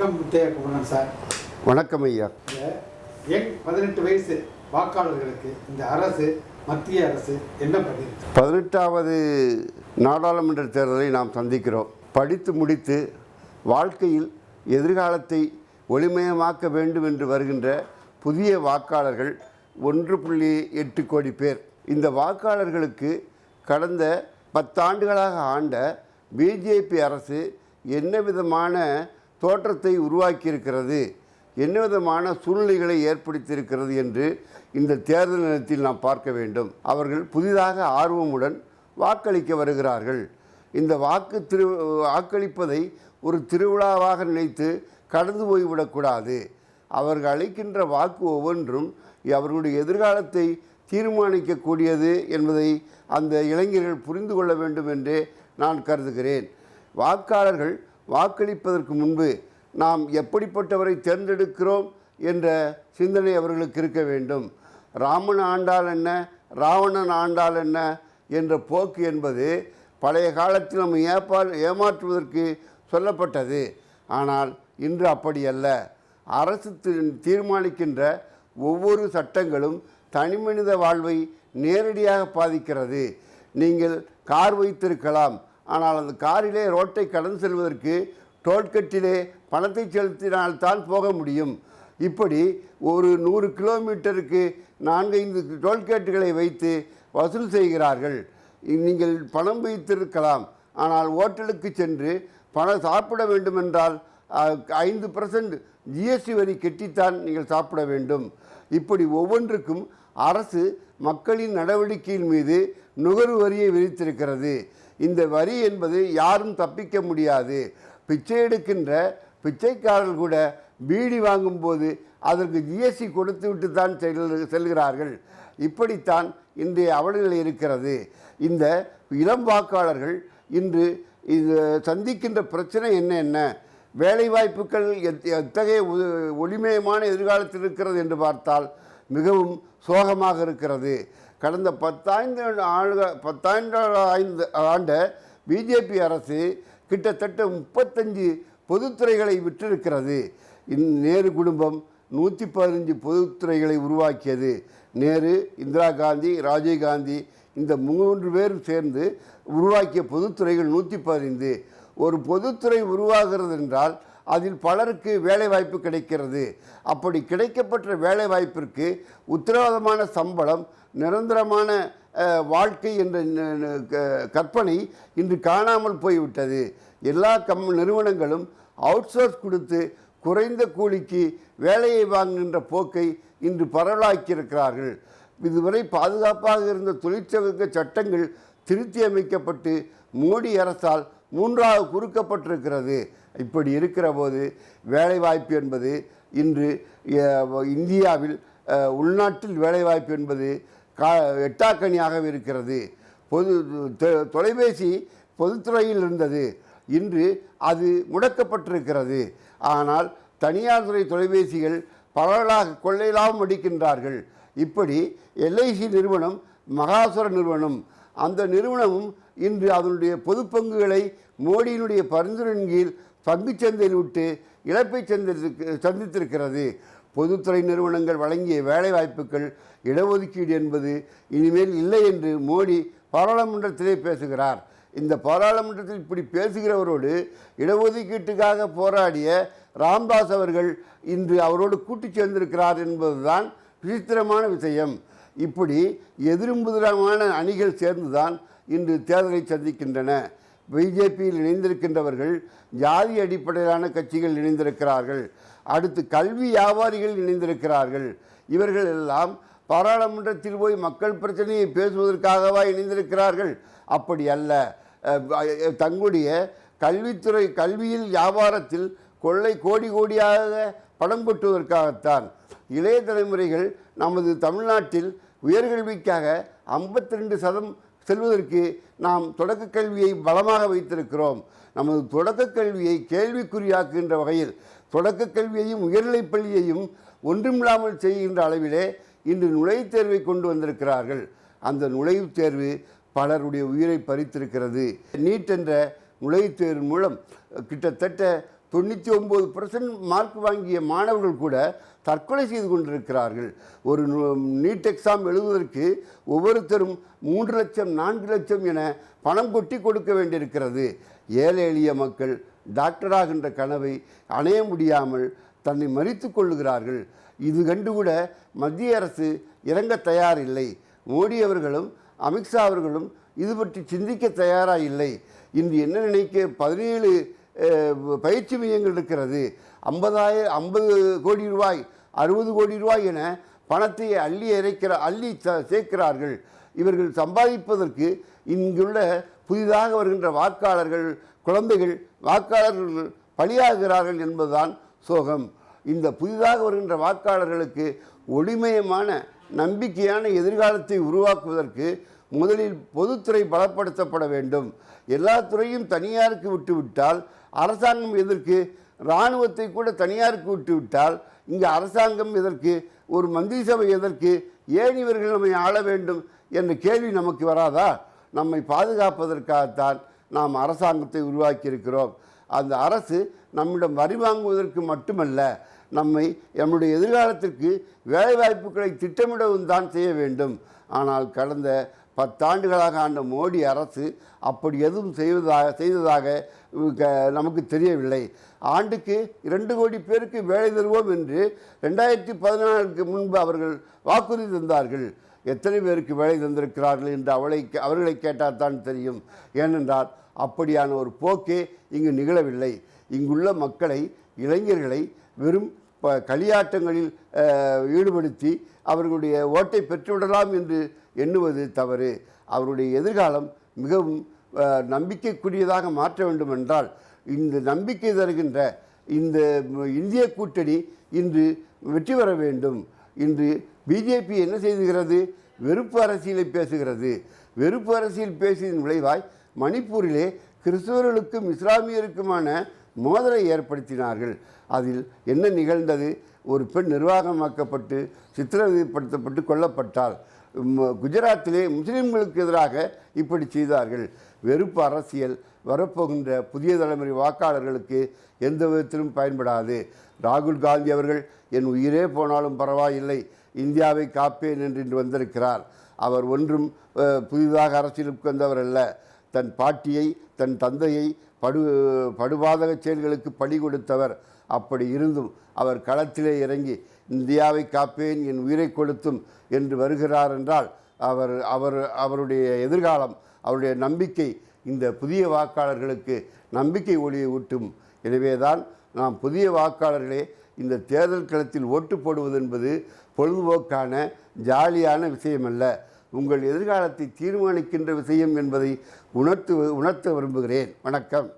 வணக்கம் முத்தையா குமரன் சார். வணக்கம் ஐயா. யங் பதினெட்டு வயசு வாக்காளர்களுக்கு இந்த அரசு மத்திய அரசு என்ன பண்ணியிருக்கு பதினெட்டாவது நாடாளுமன்ற தேர்தலை நாம் சந்திக்கிறோம். படித்து முடித்து வாழ்க்கையில் எதிர்காலத்தை ஒளிமயமாக்க வேண்டும் என்று வருகின்ற புதிய வாக்காளர்கள் ஒன்று புள்ளி எட்டு கோடி பேர். இந்த வாக்காளர்களுக்கு கடந்த பத்தாண்டுகளாக ஆண்ட பிஜேபி அரசு என்ன விதமான தோற்றத்தை உருவாக்கியிருக்கிறது. என்ன விதமான சூழ்நிலைகளை ஏற்படுத்தியிருக்கிறது என்று இந்த தேர்தல் நிலையத்தில் நாம் பார்க்க வேண்டும். அவர்கள் புதிதாக ஆர்வமுடன் வாக்களிக்க வருகிறார்கள். இந்த வாக்கு திரு வாக்களிப்பதை ஒரு திருவிழாவாக நினைத்து கடந்து போய்விடக்கூடாது அவர்கள் அளிக்கின்ற வாக்கு ஒவ்வொன்றும் அவர்களுடைய எதிர்காலத்தை தீர்மானிக்கக்கூடியது என்பதை அந்த இளைஞர்கள் புரிந்து கொள்ள வேண்டும் என்றே நான் கருதுகிறேன். வாக்காளர்கள் வாக்களிப்பதற்கு முன்பு நாம் எப்படிப்பட்டவரை தேர்ந்தெடுக்கிறோம் என்ற சிந்தனை அவர்களுக்கு இருக்க வேண்டும். ராமன் ஆண்டால் என்ன? ராவணன் ஆண்டால் என்ன? என்ற போக்கு என்பது பழைய காலத்தில் நம்ம ஏப்பா ஏமாற்றுவதற்கு சொல்லப்பட்டது. ஆனால் இன்று அப்படி அல்ல. அரசு தீர்மானிக்கின்ற ஒவ்வொரு சட்டங்களும் தனிமனித வாழ்வை நேரடியாக பாதிக்கிறது. நீங்கள் கார் வைத்திருக்கலாம். ஆனால் அந்த காரிலே ரோட்டை கடந்து செல்வதற்கு டோல்கட்டிலே பணத்தை செலுத்தினால்தான் போக முடியும். இப்படி ஒரு நூறு கிலோமீட்டருக்கு நான்கைந்து டோல்கேட்டுகளை வைத்து வசூல் செய்கிறார்கள். நீங்கள் பணம் வைத்திருக்கலாம். ஆனால் ஓட்டலுக்கு சென்று பணம் சாப்பிட வேண்டுமென்றால் ஐந்து பர்சன்ட் ஜிஎஸ்டி வரி கட்டித்தான் நீங்கள் சாப்பிட வேண்டும். இப்படி ஒவ்வொன்றுக்கும் அரசு மக்களின் நடவடிக்கையின் மீது நுகர்வு வரியை விதித்திருக்கிறது. இந்த வரி என்பது யாரும் தப்பிக்க முடியாது. பிச்சை எடுக்கின்ற பிச்சைக்காரர்கள் கூட பீடி வாங்கும்போது அதற்கு ஜிஎஸ்டி கொடுத்து விட்டு தான் செல் செல்கிறார்கள். இப்படித்தான் இன்றைய அவலநிலை இருக்கிறது. இந்த இளம் வாக்காளர்கள் இன்று இது சந்திக்கின்ற பிரச்சனை என்ன என்ன? வேலைவாய்ப்புகள் எத் எத்தகைய ஒ- ஒளிமயமான எதிர்காலத்தில் இருக்கிறது என்று பார்த்தால் மிகவும் சோகமாக இருக்கிறது. கடந்த பத்தாண்டு ஆண்டு பத்தாண்டு ஐந்து ஆண்ட பிஜேபி அரசு கிட்டத்தட்ட முப்பத்தஞ்சு பொதுத்துறைகளை விற்றிருக்கிறது. இந் நேரு குடும்பம் நூற்றி பதினஞ்சு பொதுத்துறைகளை உருவாக்கியது. நேரு இந்திரா காந்தி ராஜீவ் காந்தி இந்த மூன்று பேரும் சேர்ந்து உருவாக்கிய பொதுத்துறைகள் நூற்றி பதினைந்து. ஒரு பொதுத்துறை உருவாகிறது என்றால் அதில் பலருக்கு வேலைவாய்ப்பு கிடைக்கிறது. அப்படி கிடைக்கப்பட்ட வேலைவாய்ப்பிற்கு உத்தரவாதமான சம்பளம் நிரந்தரமான வாழ்க்கை என்ற க- கற்பனை இன்று காணாமல் போய்விட்டது. எல்லா கம் நிறுவனங்களும் அவுட்சோர்ஸ் கொடுத்து குறைந்த கூலிக்கு வேலையை வாங்குகின்ற போக்கை இன்று பரவலாக்கியிருக்கிறார்கள். இதுவரை பாதுகாப்பாக இருந்த தொழிற்சங்க சட்டங்கள் திருத்தி அமைக்கப்பட்டு மோடி அரசால் மூன்றாவது குறுக்கப்பட்டிருக்கிறது. இப்படி இருக்கிற போது வேலைவாய்ப்பு என்பது இன்று இந்தியாவில் உள்நாட்டில் வேலைவாய்ப்பு என்பது கா எட்டாக்கனியாக இருக்கிறது. பொது தொ- தொலைபேசி பொதுத்துறையில் இருந்தது. இன்று அது முடக்கப்பட்டிருக்கிறது. ஆனால் தனியார் துறை தொலைபேசிகள் பரவலாக கொள்ளையிலாவும் அடிக்கின்றார்கள். இப்படி எல்ஐசி நிறுவனம் மகாசுர நிறுவனம் அந்த நிறுவனமும் இன்று அதனுடைய பொது பங்குகளை மோடியினுடைய பரிந்துரையின் கீழ் பங்கு சந்தையில் விட்டு இழப்பை சந்தித்திருக்கு சந்தித்திருக்கிறது. பொதுத்துறை நிறுவனங்கள் வழங்கிய வேலைவாய்ப்புகள் இடஒதுக்கீடு என்பது இனிமேல் இல்லை என்று மோடி பாராளுமன்றத்திலே பேசுகிறார். இந்த பாராளுமன்றத்தில் இப்படி பேசுகிறவரோடு இடஒதுக்கீட்டுக்காக போராடிய ராம்தாஸ் அவர்கள் இன்று அவரோடு கூட்டு சேர்ந்திருக்கிறார் என்பதுதான் விசித்திரமான விஷயம். இப்படி எதிரும்புதிரமான அணிகள் சேர்ந்துதான் இன்று தேர்தலை சந்திக்கின்றன. பிஜேபியில் இணைந்திருக்கின்றவர்கள் ஜாதி அடிப்படையிலான கட்சிகள் இணைந்திருக்கிறார்கள். அடுத்து கல்வி வியாபாரிகள் இணைந்திருக்கிறார்கள். இவர்கள் எல்லாம் பாராளுமன்றத்தில் போய் மக்கள் பிரச்சனையை பேசுவதற்காகவா இணைந்திருக்கிறார்கள்? அப்படி அல்ல. தங்களுடைய கல்வித்துறை கல்வியில் வியாபாரத்தில் கொள்ளை கோடி கோடியாக படம் கொட்டுவதற்காகத்தான் இளைய தலைமுறைகள் நமது தமிழ்நாட்டில் உயர்கல்விக்காக 52% சதம் செல்வதற்கு நாம் தொடக்க கல்வியை பலமாக வைத்திருக்கிறோம். நமது தொடக்க கல்வியை கேள்விக்குறியாக்குகின்ற வகையில் தொடக்க கல்வியையும் உயர்நிலைப் பள்ளியையும் ஒன்றுமில்லாமல் செய்கின்ற அளவிலே இன்று நுழைவுத் தேர்வை கொண்டு வந்திருக்கிறார்கள். அந்த நுழைவுத் தேர்வு பலருடைய உயிரை பறித்திருக்கிறது. நீட் என்ற நுழைவுத் தேர்வு மூலம் கிட்டத்தட்ட தொண்ணூற்றி ஒம்பது பர்சன்ட் மார்க் வாங்கிய மாணவர்கள் கூட தற்கொலை செய்து கொண்டிருக்கிறார்கள். ஒரு நீட் எக்ஸாம் எழுதுவதற்கு ஒவ்வொருத்தரும் மூன்று லட்சம் நான்கு லட்சம் என பணம் கொட்டி கொடுக்க வேண்டியிருக்கிறது. ஏழை எளிய மக்கள் டாக்டராகின்ற கனவை அணைய முடியாமல் தன்னை மறித்து கொள்ளுகிறார்கள். இது கண்டு கூட மத்திய அரசு இறங்க தயாரில்லை. மோடி அவர்களும் அமித்ஷா அவர்களும் இது பற்றி சிந்திக்க தயாராக இல்லை. இன்று என்ன நினைக்க பதினேழு பயிற்சி மையங்கள் இருக்கிறது. ஐம்பதாயிரம் ஐம்பது கோடி ரூபாய் அறுபது கோடி ரூபாய் என பணத்தை அள்ளி இறைக்கிற அள்ளி ச- சேர்க்கிறார்கள். இவர்கள் சம்பாதிப்பதற்கு இங்குள்ள புதிதாக வருகின்ற வாக்காளர்கள் குழந்தைகள் வாக்காளர்கள் பலியாகிறார்கள் என்பதுதான் சோகம். இந்த புதிதாக வருகின்ற வாக்காளர்களுக்கு ஒளிமயமான நம்பிக்கையான எதிர்காலத்தை உருவாக்குவதற்கு முதலில் பொதுத்துறை பலப்படுத்தப்பட வேண்டும். எல்லா துறையும் தனியாருக்கு விட்டுவிட்டால் அரசாங்கம் எதற்கு? இராணுவத்தை கூட தனியாருக்கு விட்டுவிட்டால் இங்கே அரசாங்கம் எதற்கு? ஒரு மந்திரி சபை எதற்கு? ஏன் இவர்கள் நம்மை ஆள வேண்டும் என்ற கேள்வி நமக்கு வராதா? நம்மை பாதுகாப்பதற்காகத்தான் நாம் அரசாங்கத்தை உருவாக்கியிருக்கிறோம். அந்த அரசு நம்மிடம் வரி வாங்குவதற்கு மட்டுமல்ல நம்மை நம்முடைய எதிர்காலத்திற்கு வேலைவாய்ப்புகளை திட்டமிடவும் தான் செய்ய வேண்டும். ஆனால் கடந்த பத்தாண்டுகளாக ஆண்ட மோடி அரசு அப்படி எதுவும் செய்வதாக செய்ததாக நமக்கு தெரியவில்லை. ஆண்டுக்கு இரண்டு கோடி பேருக்கு வேலை தருவோம் என்று ரெண்டாயிரத்தி பதினாலுக்கு முன்பு அவர்கள் வாக்குறுதி தந்தார்கள். எத்தனை பேருக்கு வேலை தந்திருக்கிறார்கள் என்று அவளை அவர்களை கேட்டால் தான் தெரியும். ஏனென்றால் அப்படியான ஒரு போக்கே இங்கு நிகழவில்லை. இங்குள்ள மக்களை இளைஞர்களை வெறும் ப- களியாட்டங்களில் ஈடுபடுத்தி அவர்களுடைய ஓட்டை பெற்றுவிடலாம் என்று எண்ணுவது தவறு. அவருடைய எதிர்காலம் மிகவும் நம்பிக்கைக்குரியதாக மாற்ற வேண்டுமென்றால் இந்த நம்பிக்கை தருகின்ற இந்த இந்திய கூட்டணி இன்று வெற்றி பெற வேண்டும். இன்று பிஜேபி என்ன செய்துகிறது? வெறுப்பு அரசியலை பேசுகிறது. வெறுப்பு அரசியல் பேசியதன் விளைவாய் மணிப்பூரிலே கிறிஸ்தவர்களுக்கும் இஸ்லாமியருக்குமான மோதலை ஏற்படுத்தினார்கள். அதில் என்ன நிகழ்ந்தது? ஒரு பெண் நிர்வாகமாக்கப்பட்டு சித்திரவதைப்படுத்தப்பட்டு கொல்லப்பட்டால் குஜராத்திலே முஸ்லிம்களுக்கு எதிராக இப்படி செய்தார்கள். வெறுப்பு அரசியல் வரப்போகின்ற புதிய தலைமுறை வாக்காளர்களுக்கு எந்த விதத்திலும் பயன்படாது. ராகுல் காந்தி அவர்கள் என் உயிரே போனாலும் பரவாயில்லை இந்தியாவை காப்பேன் என்று வந்திருக்கிறார். அவர் ஒன்றும் புதிதாக அரசியலுக்கு வந்தவர் அல்ல தன் பாட்டியை தன் தந்தையை படு படுபாதக செயல்களுக்கு பழி கொடுத்தவர். அப்படி இருந்தும் அவர் களத்திலே இறங்கி இந்தியாவை காப்பேன் என் உயிரை கொடுத்தும் என்று வருகிறார் என்றால் அவர் அவர் அவருடைய எதிர்காலம் அவருடைய நம்பிக்கை இந்த புதிய வாக்காளர்களுக்கு நம்பிக்கை ஒளியை ஊட்டும். எனவேதான் நாம் புதிய வாக்காளர்களே இந்த தேர்தல் களத்தில் ஓட்டு போடுவது என்பது பொழுதுபோக்கான ஜாலியான விஷயமல்ல. உங்கள் எதிர்காலத்தை தீர்மானிக்கின்ற விஷயம் என்பதை உணர்த்து உணர்த்த விரும்புகிறேன். வணக்கம்.